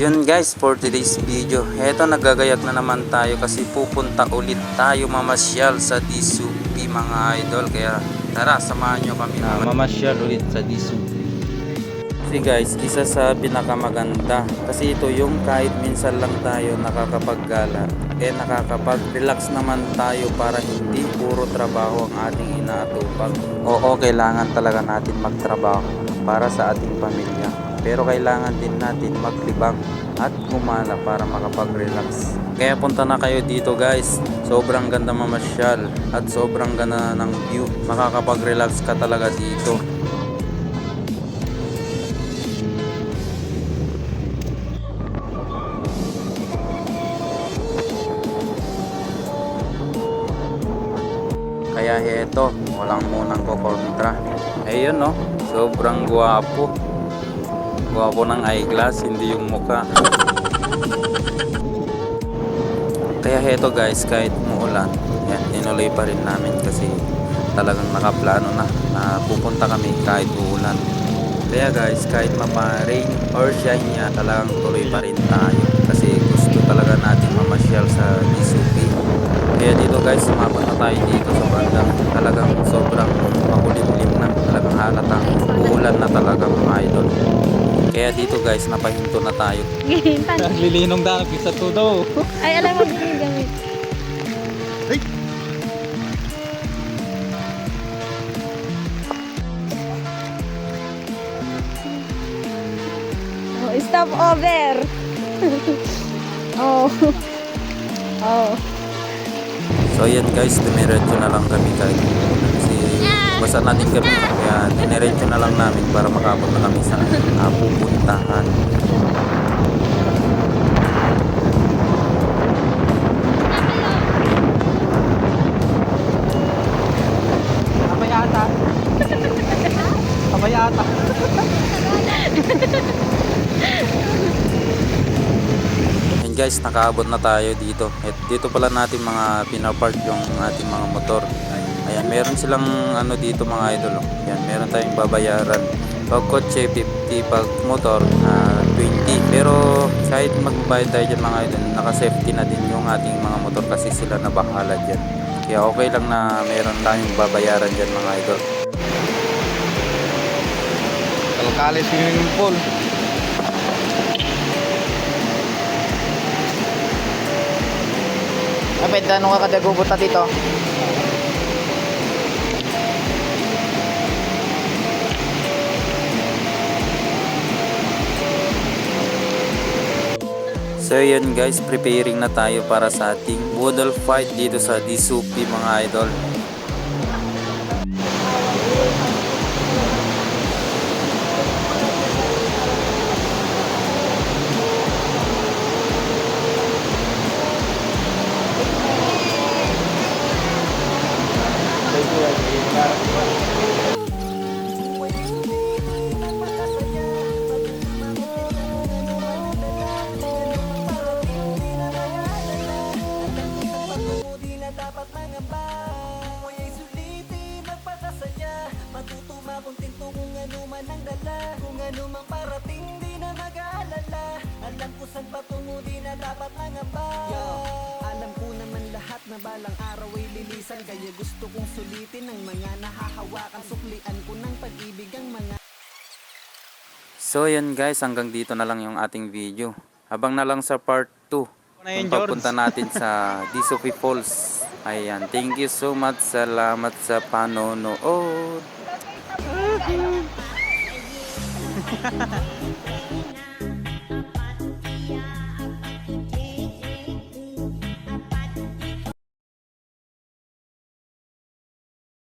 Yun guys, for today's video. Eto, nagagayag na naman tayo kasi pupunta ulit tayo mamasyal sa Disupi mga idol. Kaya tara, samahan nyo kami na mamasyal ulit sa Disupi. Kasi guys, isa sa pinakamaganda. Kasi ito yung kahit minsan lang tayo nakakapaggala. Eh nakakapag-relax naman tayo para hindi puro trabaho ang ating inaatupag. Oo, kailangan talaga natin magtrabaho para sa ating pamilya. Pero kailangan din natin maglibang at gumala para makapag-relax. Kaya punta na kayo dito guys. Sobrang ganda mamasyal at sobrang ganda ng view. Makakapag-relax ka talaga dito. Kaya heto, walang munang kukontra. Ayun no, sobrang guwapo. Guwapo ng eyeglass, hindi yung muka. Kaya heto guys, kahit umuulan, yan, tinuloy pa rin namin kasi talagang nakaplano na na pupunta kami kahit uulan. Kaya guys, kahit mapa-rain or shine niya, talagang tuloy pa rin tayo kasi gusto talaga natin mamasyal sa Disupi. Kaya dito guys, sumabot na tayo dito sa banda. Talagang sobrang makulimlim na. Talagang halatang uulan na talaga mga idol. Kaya dito guys, napahinto na tayo. Gihintan. Lilinong daw, sa tudo. Ay, alam mo, hindi gamit. Oh, stop over. oh. Oh. So yan guys, dumiretso na lang kami kahit kasi basta natin kami. Kaya diniretso na lang namin para makabot na kami sa uh, pupuntahan. Kabayata. Kabayata. And guys, nakaabot na tayo dito. At dito pala natin mga pinapark yung ating mga motor. Ayan, meron silang ano dito mga idol. oh. Ayan, meron tayong babayaran. Pag kotse 50, pag motor ah, 20. Pero kahit magbabayad tayo dyan mga idol, naka-safety na din yung ating mga motor kasi sila na bahala dyan. Kaya okay lang na meron tayong babayaran dyan mga idol. Kalkali swimming pool. Kapit, anong ka kadagubot na dito? So yun guys, preparing na tayo para sa ating Boodle fight dito sa Disupi mga idol. Alam ko naman lahat na balang araw ay lilisan Kaya gusto kong sulitin ang mga nahahawakan Suklian ko ng pag-ibig ang mga So yan guys, hanggang dito na lang yung ating video. Habang na lang sa part 2. Na yun, Kung papunta natin sa Disupi Falls. Ayan, thank you so much. Salamat sa panonood. いいな